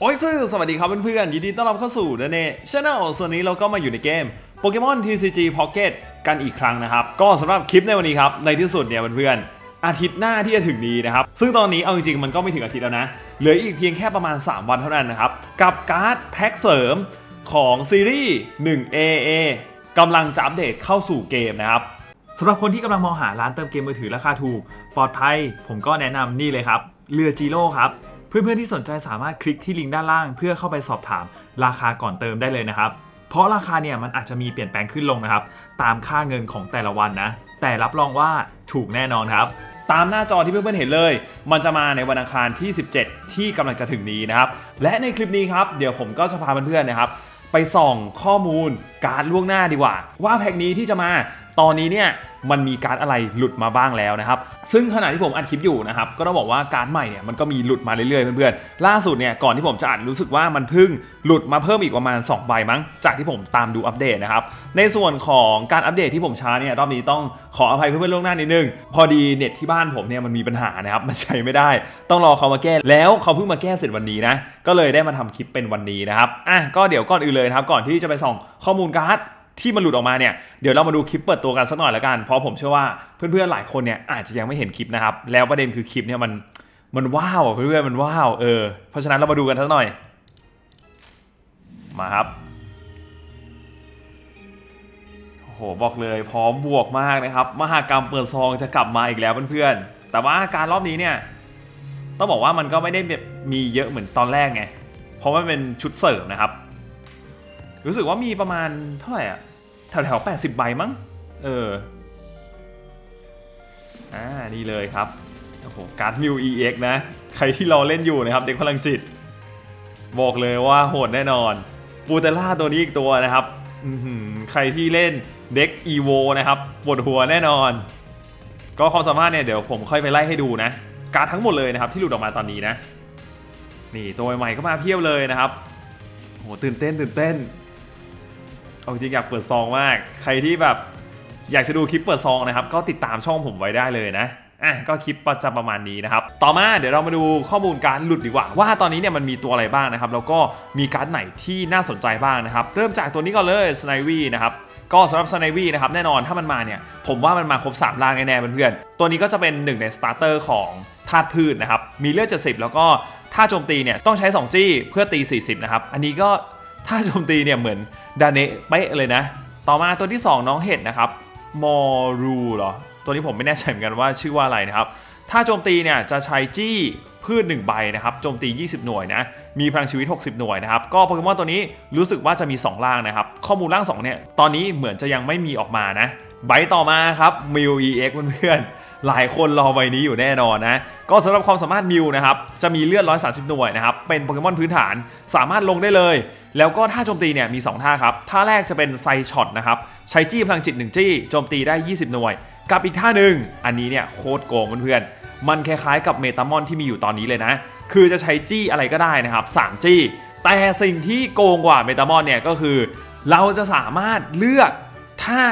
โอ้ยซื่อสวัสดีครับเพื่อนๆยินดีต้อนรับเข้าสู่เดเน่ชาแนลส่วนนี้เราก็มาอยู่ในเกมโปเกมอน TCG Pocket กันอีกครั้งนะครับ ก็สำหรับคลิปในวันนี้ครับ ในที่สุดเนี่ยเพื่อนๆอาทิตย์หน้าที่จะถึงนี้นะครับ ซึ่งตอนนี้เอาจริงๆมันก็ไม่ถึงอาทิตย์แล้วนะ เหลืออีกเพียงแค่ประมาณ 3 วันเท่านั้นนะครับ กับการ์ดแพ็คเสริมของซีรีส์ 1AA กำลังจะอัปเดตเข้าสู่เกมนะครับสำหรับคนที่กำลังมองหาร้านเติมเกมมือถือราคาถูก ปลอดภัย ผมก็แนะนำนี่เลยครับเรือจีโร่ครับ เพื่อนๆที่สนใจสามารถคลิกที่ลิงก์ด้านล่าง เพื่อเข้าไปสอบถามราคาก่อนเติมได้เลยนะครับ เพราะราคาเนี่ยมันอาจจะมีเปลี่ยนแปลงขึ้นลงนะครับ ตามค่าเงินของแต่ละวันนะ แต่รับรองว่าถูกแน่นอนครับ ตามหน้าจอที่เพื่อนๆเห็นเลย มันจะมาในวันอังคารที่ 17 ที่กำลังจะถึงนี้นะครับ และในคลิปนี้ครับเดี๋ยวผมก็จะพาเพื่อนๆนะครับไปส่องข้อมูลการล่วงหน้าดีกว่า ว่าแพ็กนี้ที่จะมาตอนนี้เนี่ยมันมีการอะไรหลุดมาบ้างแล้วนะครับ ซึ่งขณะที่ผมอัดคลิปอยู่นะครับ ก็ต้องบอกว่าการใหม่เนี่ยมันก็มีหลุดมาเรื่อยๆเพื่อนๆ ล่าสุดเนี่ยก่อนที่ผมจะอัดรู้สึกว่ามันเพิ่งหลุดมาเพิ่มอีกประมาณ2ใบมั้ง จากที่ผมตามดูอัปเดตนะครับ ในส่วนของการอัปเดตที่ผมช้าเนี่ยรอบนี้ต้องขออภัยเพื่อนๆล่วงหน้านิดนึง พอดีเน็ตที่บ้านผมเนี่ยมันมีปัญหานะครับ มันใช้ไม่ได้ ต้องรอเขามาแก้ แล้วเขาเพิ่งมาแก้เสร็จวันนี้นะ ก็เลยได้มาทำคลิปเป็นวันนี้นะครับ อะ ก็เดี๋ยวก่อนอื่นเลยนะครับ ก่อนที่จะไปส่องข้อมูลการ์ด ที่มันหลุดออกมาเนี่ยเดี๋ยวเรามาดูคลิปเปิดตัวกันสักหน่อยล้วกัน เพราะผมเชื่อว่าเพื่อนๆหลายคนเนี่ยอาจจะยังไม่เห็นคลิปนะครับ แล้วประเด็นคือคลิปเนี่ยมันมันว้าวเพื่อนๆมันว้าวเออเพราะฉะนั้นเรามาดูกันสักหน่อย มาครับโหบอกเลยพร้อมบวกมากนะครับ มหากรรมเปิดซองจะกลับมาอีกแล้วเพื่อนๆ แต่ว่าการรอบนี้เนี่ยต้องบอกว่ามันก็ไม่ได้แบบมีเยอะเหมือนตอนแรกไง เพราะมันเป็นชุดเสริมนะครับ รู้สึกว่ามีประมาณเท่าไหร่อะ แถวแถวๆ80ใบมั้ง เออ อ่า นี่เลยครับ โอ้โห การ์ดมิว EX นะ ใครที่รอเล่นอยู่นะครับ เด็กพลังจิต บอกเลยว่าโหดแน่นอนปูเตล่าตัวนี้อีกตัวนะครับ ใครที่เล่นเด็ก EVO นะครับปวดหัวแน่นอน ก็ความสามารถเนี่ยเดี๋ยวผมค่อยไปไล่ให้ดูนะ การ์ดทั้งหมดเลยนะครับที่หลุดออกมาตอนนี้นะ นี่ตัวใหม่ก็มาเพียบเลยนะครับโหตื่นเต้นตื่นเต้น เอาจริงอยากเปิดซองมาก ใครที่แบบอยากจะดูคลิปเปิดซองนะครับ ก็ติดตามช่องผมไว้ได้เลยนะอะก็คลิปประจำประมาณนี้นะครับ ต่อมาเดี๋ยวเรามาดูข้อมูลการหลุดดีกว่า ว่าตอนนี้เนี่ยมันมีตัวอะไรบ้างนะครับ แล้วก็มีการ์ดไหนที่น่าสนใจบ้างนะครับ เริ่มจากตัวนี้ก่อนเลยสไนวีนะครับก็สำหรับสไนวีนะครับแน่นอนถ้ามันมาเนี่ยผมว่ามันมาครบ 3 ล่างแน่ๆเพื่อนๆตัวนี้ก็จะเป็นหนึ่งในสตาร์เตอร์ของธาตุพืชนะครับมีเลือด70 แล้วก็ถ้าโจมตีเนี่ยต้องใช้ 2 จี้เพื่อตี 40 นะครับอันนี้ก็ถ้าโจมตีเนี่ยเหมือน ดาเนะเป๊ะเลยนะ ต่อมาตัวที่ 2 น้องเห็ดนะครับมอรูเหรอ ตัวนี้ผมไม่แน่ใจเหมือนกันว่าชื่อว่าอะไรนะครับ ถ้าโจมตีเนี่ยจะใช้จี้พืช1ใบนะครับ โจมตี 20 หน่วยนะ มีพลังชีวิต 60 หน่วยนะครับ ก็โปเกมอนตัวนี้รู้สึกว่าจะมี 2 ล่างนะครับ ข้อมูลล่าง 2 เนี่ย ตอนนี้เหมือนจะยังไม่มีออกมานะ ใบต่อมาครับมิว EX เพื่อนๆ หลายคนรอใบนี้อยู่แน่นอนนะ ก็สำหรับความสามารถมิวนะครับ จะมีเลือด 130 หน่วยนะครับ เป็นโปเกมอนพื้นฐาน สามารถลงได้เลย แล้วก็ท่าโจมตีเนี่ยมี 2 ท่าครับ ท่าแรกจะเป็นไซช็อตนะครับ ใช้จี้พลังจิต 1 จี้โจมตีได้ 20 หน่วย กับอีกท่าหนึ่งอันนี้เนี่ยโคตรโกงเพื่อนๆ มันคล้ายๆกับเมตามอนที่มีอยู่ตอนนี้เลยนะ คือจะใช้จี้อะไรก็ได้นะครับ 3 จี้ แต่สิ่งที่โกงกว่าเมตามอนเนี่ยก็คือ เราจะสามารถเลือกท่า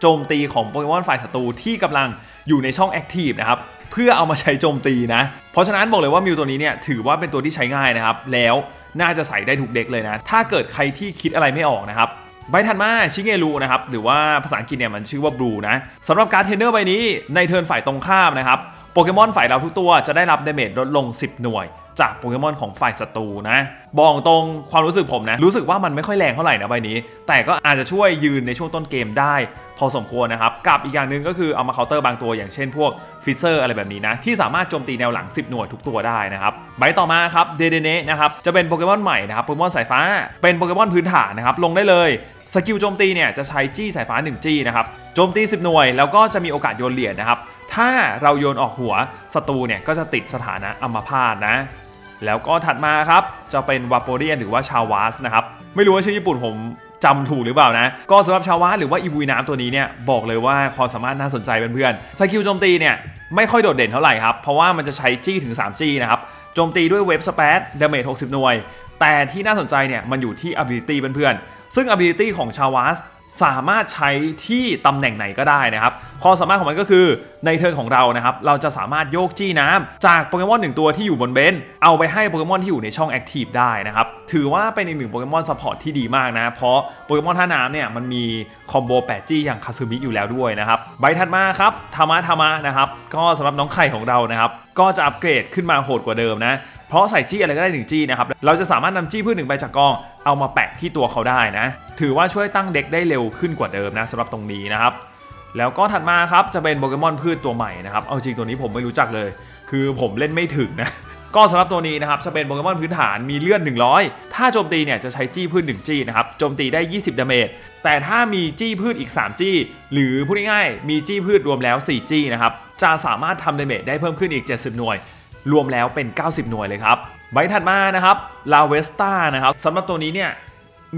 โจมตีของโปเกมอนฝ่ายศัตรูที่กำลังอยู่ในช่องแอคทีฟนะครับเพื่อเอามาใช้โจมตีนะ เพราะฉะนั้นบอกเลยว่ามิวตัวนี้เนี่ยถือว่าเป็นตัวที่ใช้ง่ายนะครับ แล้ว น่าจะใส่ได้ทุกเด็กเลยนะ ถ้าเกิดใครที่คิดอะไรไม่ออกนะครับใบถัดมาชิเงรูนะครับหรือว่าภาษาอังกฤษเนี่ยมันชื่อว่าบลูนะสำหรับการเทรนเนอร์ใบนี้ในเทิร์นฝ่ายตรงข้ามนะครับโปเกมอนฝ่ายเราทุกตัวจะได้รับเดเมจลดลง 10 หน่วย จากโปเกมอนของฝ่ายศัตรูนะ บอกตรงความรู้สึกผมนะ รู้สึกว่ามันไม่ค่อยแรงเท่าไหร่นะใบนี้ แต่ก็อาจจะช่วยยืนในช่วงต้นเกมได้ พอสมควรนะครับ กับอีกอย่างหนึ่งก็คือเอามาเคาน์เตอร์บางตัวอย่างเช่นพวกฟิเซอร์อะไรแบบนี้นะ ที่สามารถโจมตีแนวหลัง 10 หน่วยทุกตัวได้นะครับใบต่อมาครับเดเดเนะนะครับจะเป็นโปเกมอนใหม่นะครับโปเกมอนสายฟ้า เป็นโปเกมอนพื้นฐานนะครับลงได้เลยสกิลโจมตีเนี่ยจะใช้จี้สายฟ้า1จี้นะครับโจมตี 10 หน่วย แล้วก็จะมีโอกาสโยนเหรียญนะครับถ้าเราโยนออกหัวศัตรูเนี่ยก็จะติดสถานะอัมพาตนะ แล้วก็ถัดมาครับจะเป็นวาโปเรียนหรือว่าชาวาสนะครับไม่รู้ว่าชื่อญี่ปุ่นผมจำถูกหรือเปล่านะ ก็สำหรับชาวาสหรือว่าอีบุยน้ำตัวนี้เนี่ยบอกเลยว่าความสามารถน่าสนใจเพื่อนๆสกิลโจมตีเนี่ยไม่ค่อยโดดเด่นเท่าไหร่ครับ เพราะว่ามันจะใช้จี้ถึง3จี้นะครับโจมตีด้วยเวฟสเปซดาเมจ60 หน่วย แต่ที่น่าสนใจเนี่ยมันอยู่ที่ ability เพื่อนๆซึ่ง ability ของชาวาส สามารถใช้ที่ตำแหน่งไหนก็ได้นะครับความสามารถของมันก็คือในเทิร์นของเรานะครับ เราจะสามารถโยกจี้น้ำจากโปเกมอนหนึ่งตัวที่อยู่บนเบนเอาไปให้โปเกมอนที่อยู่ในช่องแอคทีฟได้นะครับ ถือว่าเป็นอีกหนึ่งโปเกมอนซัพพอร์ตที่ดีมากนะ เพราะโปเกมอนท่าน้ำเนี่ยมันมีคอมโบแปดจี้อย่างคาซึมิอยู่แล้วด้วยนะครับ ใบถัดมาครับธรรมะธรรมะนะครับ ก็สำหรับน้องไข่ของเรานะครับ ก็จะอัปเกรดขึ้นมาโหดกว่าเดิมนะ เพราะใส่จี้อะไรก็ได้หนึ่งจี้นะครับเราจะสามารถนำจี้พืชหนึ่งใบจากกอง เอามาแปะที่ตัวเขาได้นะ ถือว่าช่วยตั้งเด็กได้เร็วขึ้นกว่าเดิมนะสำหรับตรงนี้นะครับแล้วก็ถัดมาครับจะเป็นโปเกมอนพืชตัวใหม่นะครับเอาจริงตัวนี้ผมไม่รู้จักเลย คือผมเล่นไม่ถึงนะก็สำหรับตัวนี้นะครับจะเป็นโปเกมอนพื้นฐานมีเลือด 100 ถ้าโจมตีเนี่ยจะใช้จี้พืช1จี้นะครับโจมตีได้ 20ดาเมจแต่ถ้ามีจี้พืชอีก 3 จี้ หรือพูดง่ายๆมีจี้พืชรวมแล้ว 4 จี้นะครับจะสามารถทำดาเมจได้เพิ่มขึ้นอีก 70 หน่วย รวมแล้วเป็น 90 หน่วยเลยครับ ใบถัดมานะครับลาเวสตานะครับสำหรับตัวนี้เนี่ย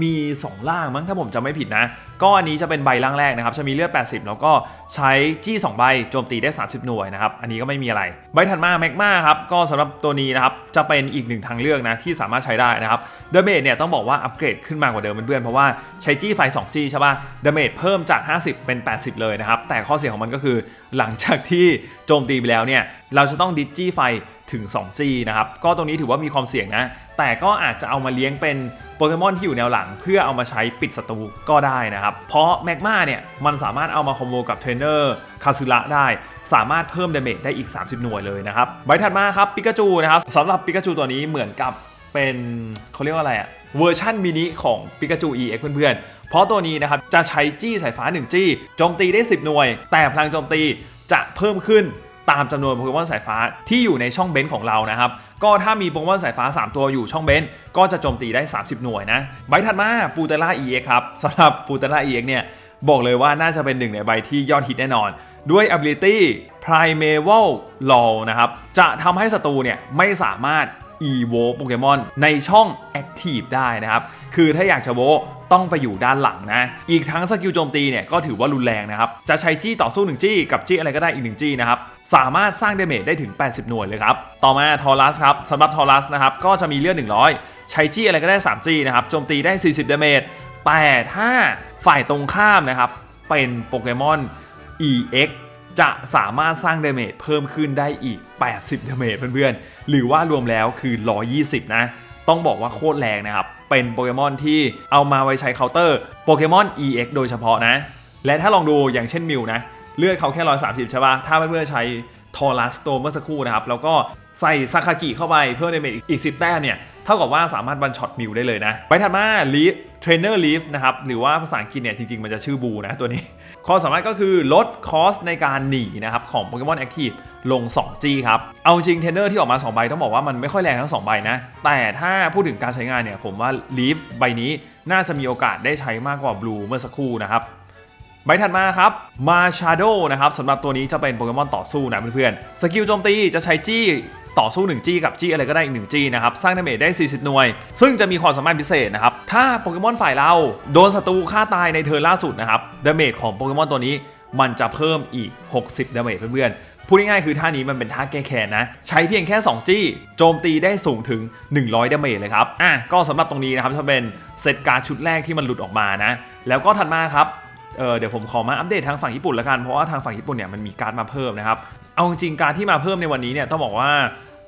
มี 2 ล่างมั้งถ้าผมจำไม่ผิดนะ ก็อันนี้จะเป็นใบล่างแรกนะครับ จะมีเลือด 80 แล้วก็ใช้จี้ 2 ใบโจมตีได้ 30 หน่วยนะครับ อันนี้ก็ไม่มีอะไร ใบถัดมาแมกมาครับ ก็สำหรับตัวนี้นะครับ จะเป็นอีกหนึ่งทางเลือกนะ ที่สามารถใช้ได้นะครับดาเมจเนี่ยต้องบอกว่าอัปเกรดขึ้นมากว่าเดิมเพื่อนๆ เพราะว่าใช้จี้ไฟ 2 จี้ใช่ป่ะดาเมจเพิ่มจาก 50 เป็น 80 เลยนะครับ แต่ข้อเสียของมันก็คือหลังจากที่โจมตีไปแล้วเนี่ยเราจะต้องดิจี้ไฟ ถึง 2G นะครับ ก็ตรงนี้ถือว่ามีความเสี่ยงนะ แต่ก็อาจจะเอามาเลี้ยงเป็นโปเกมอนที่อยู่แนวหลัง เพื่อเอามาใช้ปิดศัตรูก็ได้นะครับ เพราะแมกมาเนี่ย มันสามารถเอามาคอมโบกับเทรนเนอร์คาซึระได้ สามารถเพิ่มเดเมจได้อีก 30 หน่วยเลยนะครับ ใบถัดมาครับปิกาจูนะครับสำหรับปิกาจูตัวนี้เหมือนกับเป็นเขาเรียกว่าอะไรอะเวอร์ชันมินิของปิกาจู EX เพื่อนๆ เพราะตัวนี้นะครับจะใช้จี้สายฟ้า 1 จี้โจมตีได้ 10 หน่วย แต่พลังโจมตีจะเพิ่มขึ้น ตามจำนวนโปเกมอนสายฟ้าที่อยู่ในช่องเบนซ์ของเรานะครับ ก็ถ้ามีโปเกมอนสายฟ้า 3 ตัวอยู่ช่องเบนซ์ก็จะโจมตีได้ 30 หน่วยนะ ใบถัดมาปูเตล่า EX ครับสำหรับปูเตล่า EX เนี่ยบอกเลยว่าน่าจะเป็นหนึ่งในใบที่ยอดฮิตแน่นอน ด้วย ability primeval law นะครับ จะทำให้ศัตรูเนี่ยไม่สามารถ evo โปเกมอนในช่อง active ได้นะครับ คือถ้าอยากจะโว ต้องไปอยู่ด้านหลังนะ อีกทั้งสกิลโจมตีเนี่ยก็ถือว่ารุนแรงนะครับ จะใช้จี้ต่อสู้ 1 จี้กับจี้อะไรก็ได้อีก 1 จี้นะครับ สามารถสร้างเดเมจได้ถึง 80 หน่วยเลยครับ ต่อมาทอรัสครับสำหรับทอรัสนะครับก็จะมีเลือด 100 ใช้จี้อะไรก็ได้3จี้นะครับ โจมตีได้ 40 เดเมจ แต่ถ้าฝ่ายตรงข้ามนะครับเป็นโปเกมอน EX จะสามารถสร้างเดเมจเพิ่มขึ้นได้อีก 80ดเมจเพื่อนๆ หรือว่ารวมแล้วคือ 120 นะ ต้องบอกว่าโคตรแรงนะครับ เป็นโปเกมอนที่เอามาไว้ใช้เคาน์เตอร์โปเกมอน EX โดยเฉพาะนะ และถ้าลองดูอย่างเช่นมิวนะ เลือดเขาแค่ 130 ใช่ปะถ้าเพื่อนๆใช้ทอรัสโตเมื่อสักครู่นะครับ แล้วก็ใส่ซาคากิเข้าไปเพิ่มดาเมจอีก 10 แต้มเนี่ย เท่ากับว่าสามารถบันช็อตมิวได้เลยนะไปถัดมาลีฟเทรนเนอร์ลีฟนะครับ หรือว่าภาษาอังกฤษเนี่ยจริง ๆ มันจะชื่อบูนะตัวนี้ข้อสามารถก็คือลดคอสในการหนีนะครับของโปเกมอนแอคทีฟลง 2G ครับ เอาจริงเทรนเนอร์ที่ออกมา 2 ใบต้องบอกว่ามันไม่ค่อยแรงทั้ง 2 ใบนะ แต่ถ้าพูดถึงการใช้งานเนี่ยผมว่าลีฟใบนี้น่าจะมีโอกาสได้ใช้มากกว่าบลูเมื่อสักครู่นะครับใบถัดมาครับมาชาโดนะครับสำหรับตัวนี้จะเป็นโปเกมอนต่อสู้นะเพื่อนๆ สกิลโจมตีจะใช้จี้ ต่อสู้1จี้กับจี้อะไรก็ได้อีก1จี้นะครับสร้างดาเมจได้ 40 หน่วย ซึ่งจะมีความสามารถพิเศษนะครับถ้าโปเกมอนฝ่ายเราโดนศัตรูฆ่าตายในเทิร์ล่าสุดนะครับดาเมจของโปเกมอนตัวนี้มันจะเพิ่มอีก 60ดาเมจเพื่อนๆ พูดง่ายๆคือท่านี้มันเป็นท่าแก้แค้นนะ ใช้เพียงแค่ 2 จี้ โจมตีได้สูงถึง 100ดาเมจเลยครับ อะ ก็สำหรับตรงนี้นะครับ จะเป็นเซตการ์ดชุดแรกที่มันหลุดออกมานะ แล้วก็ถัดมาครับเออเดี๋ยวผมขอมาอัปเดตทางฝั่งญี่ปุ่นละกัน เพราะว่าทางฝั่งญี่ปุ่นเนี่ยมันมีการ์ดมาเพิ่มนะครับ เอาจริงการที่มาเพิ่มในวันนี้เนี่ยต้องบอกว่า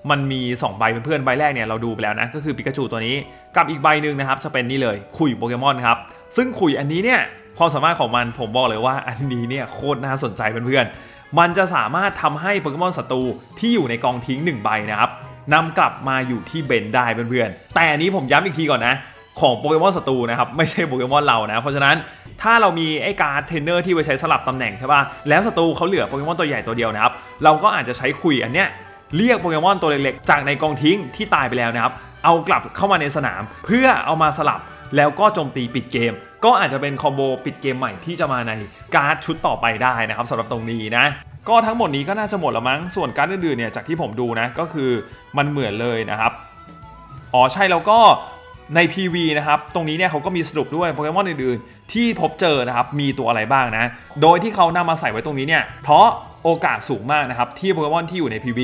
มันมี 2 ใบเพื่อนๆใบแรกเนี่ยเราดูไปแล้วนะก็คือปิกาจูตัวนี้กับอีกใบหนึ่งนะครับจะเป็นนี่เลยคุยโปเกมอนครับซึ่งคุยอันนี้เนี่ยความสามารถของมันผมบอกเลยว่าอันนี้เนี่ยโคตรน่าสนใจเพื่อนๆมันจะสามารถทำให้โปเกมอนศัตรูที่อยู่ในกองทิ้ง 1 ใบนะครับนำกลับมาอยู่ที่เบนได้เพื่อนๆแต่อันนี้ผมย้ำอีกทีก่อนนะของโปเกมอนศัตรูนะครับไม่ใช่โปเกมอนเรานะเพราะฉะนั้นถ้าเรามีไอ้การ์ดเทรนเนอร์ที่ไว้ใช้สลับตำแหน่งใช่ป่ะแล้วศัตรูเขาเหลือโปเกมอนตัวใหญ่ตัวเดียวนะครับเราก็อาจจะใช้คุยอันเนี้ย เรียกโปเกมอนตัวเล็กๆ จากในกองทิ้งที่ตายไปแล้วนะครับ เอากลับเข้ามาในสนาม เพื่อเอามาสลับแล้วก็โจมตีปิดเกม ก็อาจจะเป็นคอมโบปิดเกมใหม่ที่จะมาในการ์ดชุดต่อไปได้นะครับสำหรับตรงนี้นะก็ทั้งหมดนี้ก็น่าจะหมดแล้วมั้ง ส่วนการ์ดอื่นๆเนี่ยจากที่ผมดูนะก็คือมันเหมือนเลยนะครับ อ๋อใช่แล้วก็ใน PV นะครับ ตรงนี้เนี่ยเขาก็มีสรุปด้วยโปเกมอนอื่นๆ ที่พบเจอนะครับ มีตัวอะไรบ้างนะ โดยที่เขานำมาใส่ไว้ตรงนี้เนี่ย เพราะ โอกาสสูงมากนะครับ ที่โปเกมอนที่อยู่ใน PV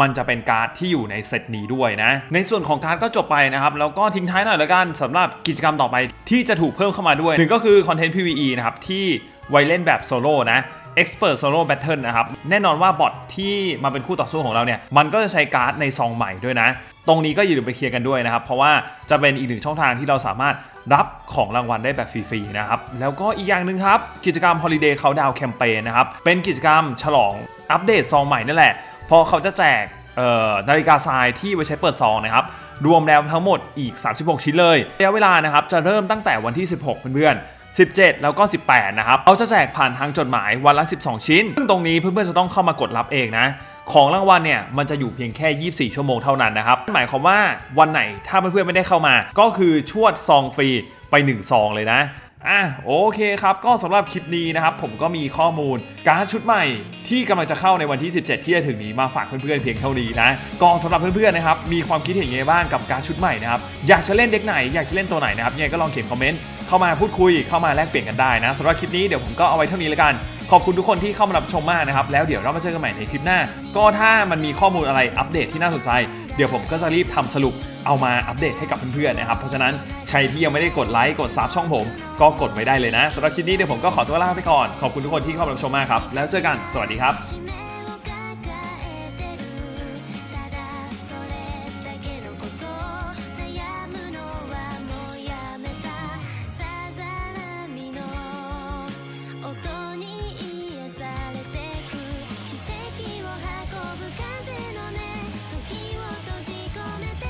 มันจะเป็นการ์ดที่อยู่ในเซตนี้ด้วยนะ ในส่วนของการ์ดก็จบไปนะครับ แล้วก็ทิ้งท้ายหน่อยละกันสำหรับกิจกรรมต่อไปที่จะถูกเพิ่มเข้ามาด้วยหนึ่งก็คือคอนเทนต์ PVE นะครับที่ไว้เล่นแบบโซโล่นะ Expert Solo Battle นะครับ แน่นอนว่าบอทที่มาเป็นคู่ต่อสู้ของเราเนี่ย มันก็จะใช้การ์ดในซองใหม่ด้วยนะ ตรงนี้ก็อย่าลืมไปเคลียร์กันด้วยนะครับ เพราะว่าจะเป็นอีกหนึ่งช่องทางที่เราสามารถรับของรางวัลได้แบบฟรีๆนะครับ แล้วก็อีกอย่างหนึ่งครับ กิจกรรม Holiday Countdown Campaign นะครับ เป็นกิจกรรมฉลองอัปเดตซองใหม่นั่นแหละ พอเขาจะแจกนาฬิกาทรายที่ไว้ใช้เปิดซองนะครับรวมแล้วทั้งหมดอีก 36 ชิ้นเลยระยะเวลานะครับจะเริ่มตั้งแต่วันที่ 16 เพื่อนๆ 17 แล้วก็ 18 นะครับเขาจะแจกผ่านทางจดหมายวันละ 12 ชิ้น ซึ่งตรงนี้เพื่อนๆจะต้องเข้ามากดรับเองนะของรางวัลเนี่ยมันจะอยู่เพียงแค่ 24 ชั่วโมงเท่านั้นนะครับหมายความว่าวันไหนถ้าเพื่อนๆไม่ได้เข้ามา ก็คือชวดซองฟรีไป1ซองเลยนะอะโอเคครับ ก็สำหรับคลิปนี้นะครับ ผมก็มีข้อมูลการ์ดชุดใหม่ ที่กำลังจะเข้าในวันที่ 17 ที่จะถึงนี้มาฝากเพื่อนๆเพียงเท่านี้นะก็สำหรับเพื่อนๆนะครับมีความคิดเห็นยังไงบ้างกับการ์ดชุดใหม่นะครับอยากจะเล่นเด็กไหนอยากจะเล่นตัวไหนนะครับยังไงก็ลองเขียนคอมเมนต์ เข้ามาพูดคุยเข้ามาแลกเปลี่ยนกันได้นะสำหรับคลิปนี้เดี๋ยวผมก็เอาไว้เท่านี้แล้วกัน ขอบคุณทุกคนที่เข้ามารับชมมากนะครับ แล้วเดี๋ยวเรามาเจอกันใหม่ในคลิปหน้า ก็ถ้ามันมีข้อมูลอะไรอัปเดตที่น่าสนใจ เดี๋ยวผมก็จะรีบทำสรุปเอามาอัปเดตให้กับเพื่อนๆนะครับเพราะฉะนั้นใครที่ยังไม่ได้กดไลค์กดซับช่องผม ก็กดไว้ได้เลยนะสำหรับคลิปนี้เดี๋ยวผมก็ขอตัวลาไปก่อนขอบคุณทุกคนที่เข้ามารับชมมากครับแล้วเจอกันสวัสดีครับ